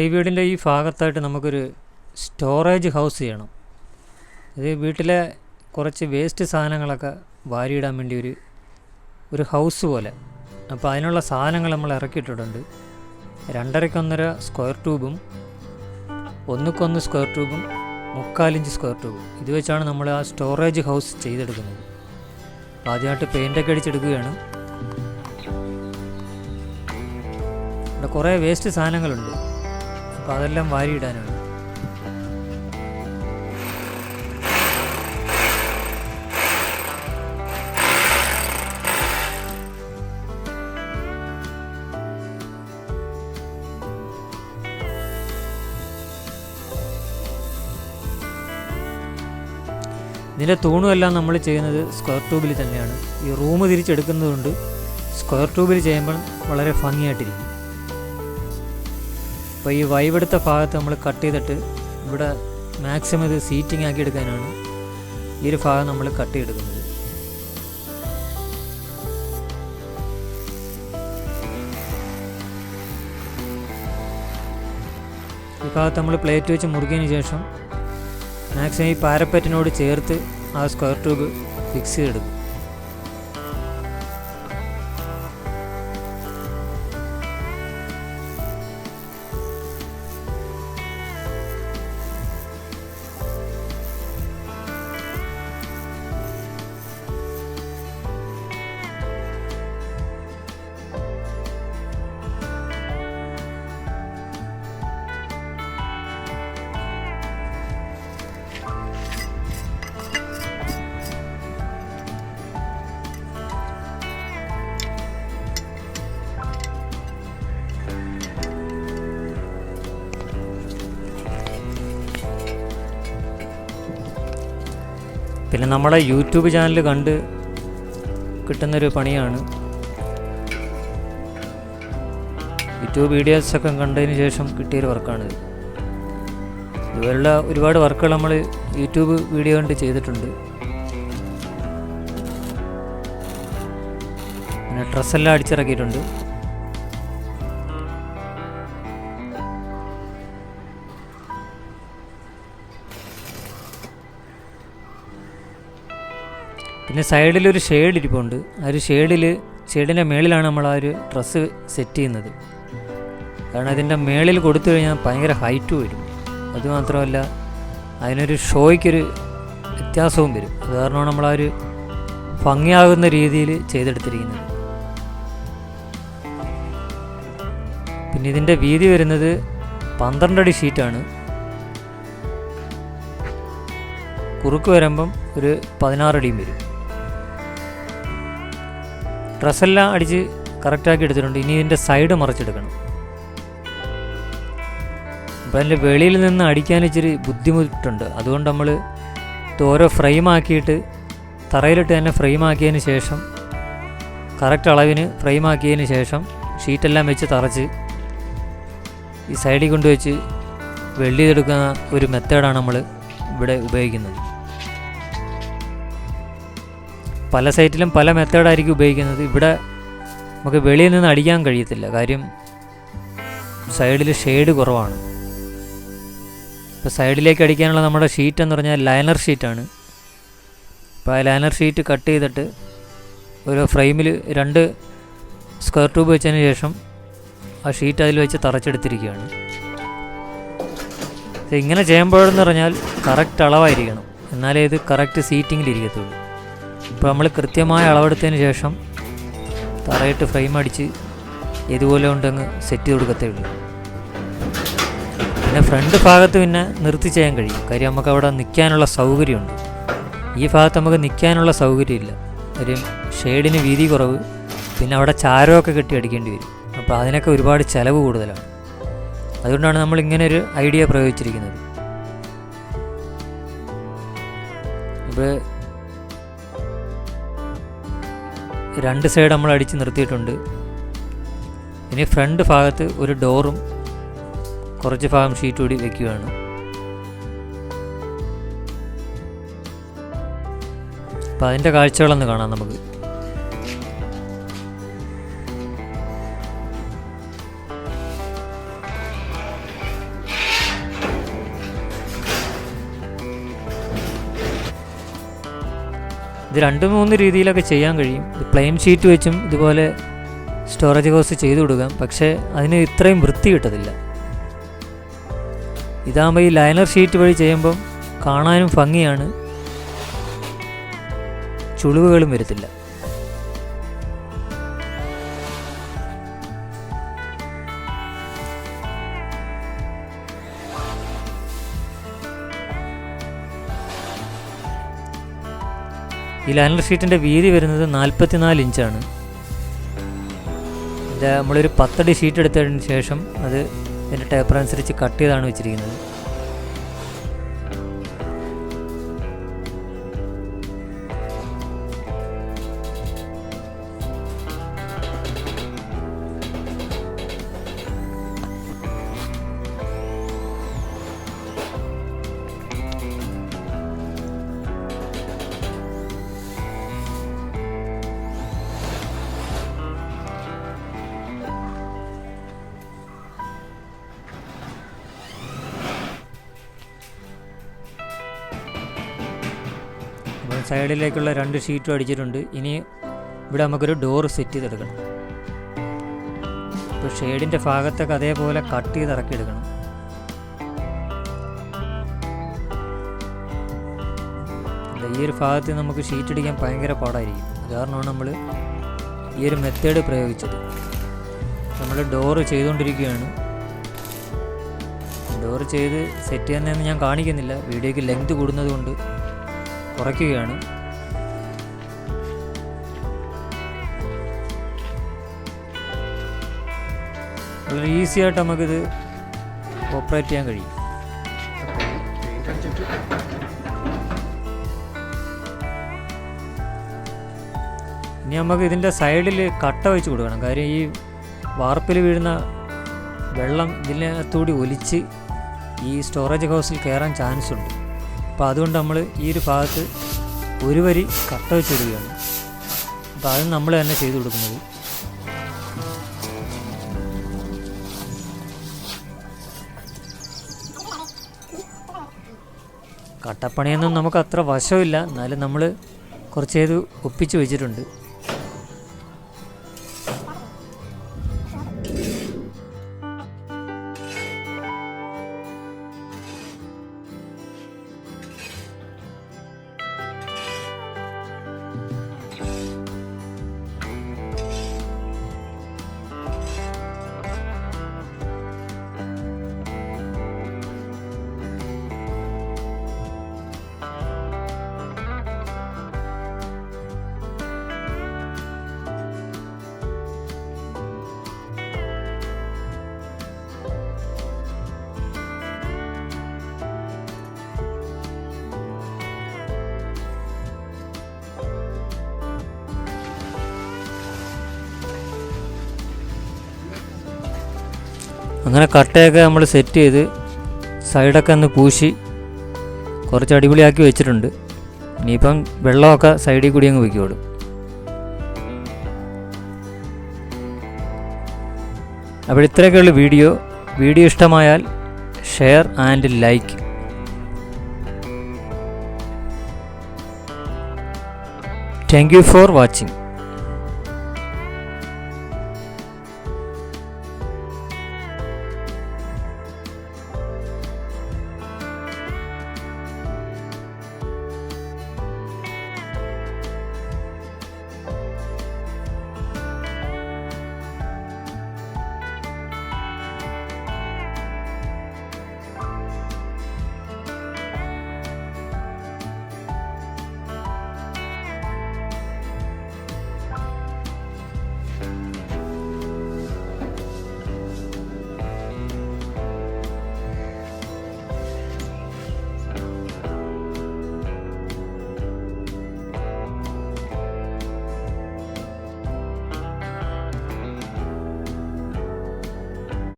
വീടിന്റെ ഈ ഭാഗത്തായിട്ട് നമുക്കൊരു സ്റ്റോറേജ് ഹൗസ് ചെയ്യണം. അത് വീട്ടിലെ കുറച്ച് വേസ്റ്റ് സാധനങ്ങളൊക്കെ വാരിയിടാൻ വേണ്ടി ഒരു ഒരു ഹൗസ് പോലെ. അപ്പോൾ അതിനുള്ള സാധനങ്ങൾ നമ്മൾ ഇറക്കിയിട്ടിട്ടുണ്ട്. രണ്ടരക്കൊന്നര സ്ക്വയർ ട്യൂബും ഒന്നുക്കൊന്ന് സ്ക്വയർ ട്യൂബും മുക്കാലിഞ്ച് സ്ക്വയർ ട്യൂബും. ഇത് വെച്ചാണ് നമ്മൾ ആ സ്റ്റോറേജ് ഹൗസ് ചെയ്തെടുക്കുന്നത്. ആദ്യമായിട്ട് പെയിന്റൊക്കെ അടിച്ചെടുക്കുകയാണ്. ഇവിടെ കുറേ വേസ്റ്റ് സാധനങ്ങളുണ്ട്. അപ്പോൾ അതെല്ലാം വാരിയിടാനാണ്. ഇതിന്റെ തൂണുമെല്ലാം നമ്മൾ ചെയ്യുന്നത് സ്ക്വയർ ട്യൂബിൽ തന്നെയാണ്. ഈ റൂം തിരിച്ചെടുക്കുന്നതുകൊണ്ട് സ്ക്വയർ ട്യൂബിൽ ചെയ്യുമ്പോൾ വളരെ ഭംഗിയായിട്ടിരിക്കും. അപ്പോൾ ഈ വൈവെടുത്ത ഭാഗത്ത് നമ്മൾ കട്ട് ചെയ്തിട്ട് ഇവിടെ മാക്സിമം ഇത് സീറ്റിംഗ് ആക്കി എടുക്കാനാണ് ഈ ഒരു ഭാഗം നമ്മൾ കട്ട് ചെയ്തെടുക്കുന്നത്. ഈ ഭാഗത്ത് നമ്മൾ പ്ലേറ്റ് വെച്ച് മുറുകിയതിന് ശേഷം മാക്സിമം ഈ പാരപ്പറ്റിനോട് ചേർത്ത് ആ സ്ക്വയർ ട്യൂബ് ഫിക്സ് ചെയ്തെടുക്കും. പിന്നെ നമ്മളെ യൂട്യൂബ് ചാനൽ കണ്ട് കിട്ടുന്നൊരു പണിയാണ്. യൂട്യൂബ് വീഡിയോസൊക്കെ കണ്ടതിന് ശേഷം കിട്ടിയൊരു വർക്കാണിത്. ഇതുപോലുള്ള ഒരുപാട് വർക്കുകൾ നമ്മൾ യൂട്യൂബ് വീഡിയോ കണ്ട് ചെയ്തിട്ടുണ്ട്. പിന്നെ ഡ്രസ്സെല്ലാം അടിച്ചിറക്കിയിട്ടുണ്ട്. പിന്നെ സൈഡിൽ ഒരു ഷെയ്ഡ് ഇരിപ്പുണ്ട്. ആ ഒരു ഷെയ്ഡിൽ ഷെയ്ഡിന്റെ മേളിലാണ് നമ്മൾ ആ ഒരു ഡ്രസ്സ് സെറ്റ് ചെയ്യുന്നത്. കാരണം അതിന്റെ മേളിൽ കൊടുത്തു കഴിഞ്ഞാൽ ഭയങ്കര ഹൈറ്റ് വരും. അതുമാത്രമല്ല അതിനൊരു ഷോയ്ക്കൊരു വ്യത്യാസവും വരും. അത് കാരണമാണ് നമ്മൾ ആ ഒരു ഭംഗിയാകുന്ന രീതിയിൽ ചെയ്തെടുത്തിരിക്കുന്നത്. പിന്നെ ഇതിന്റെ വീതി വരുന്നത് പന്ത്രണ്ടടി ഷീറ്റാണ് കുറുക്ക് വരുമ്പം ഒരു പതിനാറടിയും വരും. ഡ്രസ്സെല്ലാം അടിച്ച് കറക്റ്റാക്കി എടുത്തിട്ടുണ്ട്. ഇനി ഇതിന്റെ സൈഡ് മറിച്ചെടുക്കണം. അപ്പം അതിന്റെ വെളിയിൽ നിന്ന് അടിക്കാൻ ഇച്ചിരി ബുദ്ധിമുട്ടുണ്ട്. അതുകൊണ്ട് നമ്മൾ ഓരോ ഫ്രെയിം ആക്കിയിട്ട് തറയിലിട്ട് തന്നെ ഫ്രെയിം ആക്കിയതിന് ശേഷം കറക്റ്റ് അളവിന് ഫ്രെയിം ആക്കിയതിന് ശേഷം ഷീറ്റെല്ലാം വെച്ച് തറച്ച് ഈ സൈഡിൽ കൊണ്ടുവച്ച് വെൽഡ് ചെയ്തെടുക്കുന്ന ഒരു മെത്തേഡാണ് നമ്മൾ ഇവിടെ ഉപയോഗിക്കുന്നത്. പല സൈറ്റിലും പല മെത്തേഡായിരിക്കും ഉപയോഗിക്കുന്നത്. ഇവിടെ നമുക്ക് വെളിയിൽ നിന്ന് അടിക്കാൻ കഴിയത്തില്ല. കാര്യം സൈഡിൽ ഷെയ്ഡ് കുറവാണ്. ഇപ്പോൾ സൈഡിലേക്ക് അടിക്കാനുള്ള നമ്മുടെ ഷീറ്റ് എന്ന് പറഞ്ഞാൽ ലൈനർ ഷീറ്റാണ് അപ്പോൾ ആ ലൈനർ ഷീറ്റ് കട്ട് ചെയ്തിട്ട് ഒരു ഫ്രെയിമിൽ രണ്ട് സ്ക്വയർ ട്യൂബ് വെച്ചതിന് ശേഷം ആ ഷീറ്റ് അതിൽ വെച്ച് തറച്ചെടുത്തിരിക്കുകയാണ്. ഇങ്ങനെ ചെയ്യുമ്പോഴെന്ന് പറഞ്ഞാൽ കറക്റ്റ് അളവായിരിക്കണം. എന്നാലേ ഇത് കറക്റ്റ് സീറ്റിങ്ങിലിരിക്കത്തുള്ളൂ ഇപ്പോൾ നമ്മൾ കൃത്യമായ അളവെടുത്തതിന് ശേഷം തറയിട്ട് ഫ്രെയിം അടിച്ച് ഇതുപോലെ കൊണ്ടങ്ങ് സെറ്റ് ചെയ്ത് കൊടുക്കത്തേ ഉള്ളൂ. പിന്നെ ഫ്രണ്ട് ഭാഗത്ത് പിന്നെ നിർത്തി ചെയ്യാൻ കഴിയും. കാര്യം നമുക്ക് അവിടെ നിൽക്കാനുള്ള സൗകര്യമുണ്ട്. ഈ ഭാഗത്ത് നമുക്ക് നിൽക്കാനുള്ള സൗകര്യമില്ല. ഒരു ഷെയ്ഡിന് വീതി കുറവ് പിന്നെ അവിടെ ചാരമൊക്കെ കെട്ടി അടിക്കേണ്ടി വരും. അപ്പോൾ അതിനൊക്കെ ഒരുപാട് ചിലവ് കൂടുതലാണ്. അതുകൊണ്ടാണ് നമ്മൾ ഇങ്ങനെ ഒരു ഐഡിയ പ്രയോഗിച്ചിരിക്കുന്നത്. ഇപ്പോൾ രണ്ട് സൈഡ് നമ്മൾ അടിച്ച് നിർത്തിയിട്ടുണ്ട്. ഇനി ഫ്രണ്ട് ഭാഗത്ത് ഒരു ഡോറും കുറച്ച് ഭാഗം ഷീറ്റ് കൂടി വെക്കുകയാണ്. അപ്പോൾ അതിന്റെ കാഴ്ചകളൊന്ന് കാണാം നമുക്ക്. ഇത് രണ്ട് മൂന്ന് രീതിയിലൊക്കെ ചെയ്യാൻ കഴിയും. ഇത് പ്ലെയിൻ ഷീറ്റ് വെച്ചും ഇതുപോലെ സ്റ്റോറേജ് ഹൗസ് ചെയ്തു കൊടുക്കാം. പക്ഷേ അതിന് ഇത്രയും വൃത്തി കിട്ടത്തില്ല. ഇതാകുമ്പോൾ ഈ ലൈനർ ഷീറ്റ് വഴി ചെയ്യുമ്പം കാണാനും ഭംഗിയാണ്. ചുളിവുകളും വരത്തില്ല. ഈ ലൈനർ ഷീറ്റിന്റെ വീതി വരുന്നത് നാൽപ്പത്തിനാല് ഇഞ്ചാണ്. നമ്മളൊരു പത്തടി ഷീറ്റ് എടുത്തതിന് ശേഷം അത് ഇതിന്റെ ടേപ്പർ അനുസരിച്ച് കട്ട് ചെയ്താണ് വെച്ചിരിക്കുന്നത്. സൈഡിലേക്കുള്ള രണ്ട് ഷീറ്റും അടിച്ചിട്ടുണ്ട്. ഇനി ഇവിടെ നമുക്കൊരു ഡോർ സെറ്റ് ചെയ്തെടുക്കണം. ഇപ്പോൾ ഷെയ്ഡിന്റെ ഭാഗത്തൊക്കെ അതേപോലെ കട്ട് ചെയ്ത് ഇറക്കിയെടുക്കണം ഈ ഒരു ഭാഗത്ത് നമുക്ക് ഷീറ്റ് അടിക്കാൻ ഭയങ്കര പാടായിരിക്കും. അത് കാരണമാണ് നമ്മൾ ഈ ഒരു മെത്തേഡ് പ്രയോഗിച്ചത്. നമ്മൾ ഡോറ് ചെയ്തുകൊണ്ടിരിക്കുകയാണ്. ഡോർ ചെയ്ത് സെറ്റ് ചെയ്യുന്നതെന്ന് ഞാൻ കാണിക്കുന്നില്ല. വീഡിയോക്ക് ലെങ്ത് കൂടുന്നത് കൊണ്ട് കുറയ്ക്കുകയാണ്. വളരെ ഈസി ആയിട്ട് നമുക്കിത് ഓപ്പറേറ്റ് ചെയ്യാൻ കഴിയും. ഇനി നമുക്ക് ഇതിന്റെ സൈഡിൽ കട്ട വെച്ച് കൊടുക്കണം. കാര്യം ഈ വാർപ്പിൽ വീഴുന്ന വെള്ളം ഇതിനകത്തൂടി ഒലിച്ച് ഈ സ്റ്റോറേജ് ഹൗസിൽ കയറാൻ ചാൻസ് ഉണ്ട്. അപ്പോൾ അതുകൊണ്ട് നമ്മൾ ഈ ഒരു ഭാഗത്ത് ഒരു വരി കട്ട വെച്ചിടുകയാണ്. അപ്പോൾ അത് നമ്മൾ തന്നെ ചെയ്തു കൊടുക്കുന്നത്. കട്ടപ്പണിയൊന്നും നമുക്ക് അത്ര വശമില്ല. എന്നാലും നമ്മൾ കുറച്ച് ചെയ്ത് ഒപ്പിച്ച് വെച്ചിട്ടുണ്ട്. അങ്ങനെ കട്ടയൊക്കെ നമ്മൾ സെറ്റ് ചെയ്ത് സൈഡൊക്കെ ഒന്ന് പൂശി കുറച്ച് അടിപൊളിയാക്കി വെച്ചിട്ടുണ്ട്. ഇനിയിപ്പം വെള്ളമൊക്കെ സൈഡിൽ കൂടി അങ്ങ് വയ്ക്കോളും. അപ്പോൾ ഇത്രയൊക്കെയുള്ള വീഡിയോ. വീഡിയോ ഇഷ്ടമായാൽ share and like thank you for watching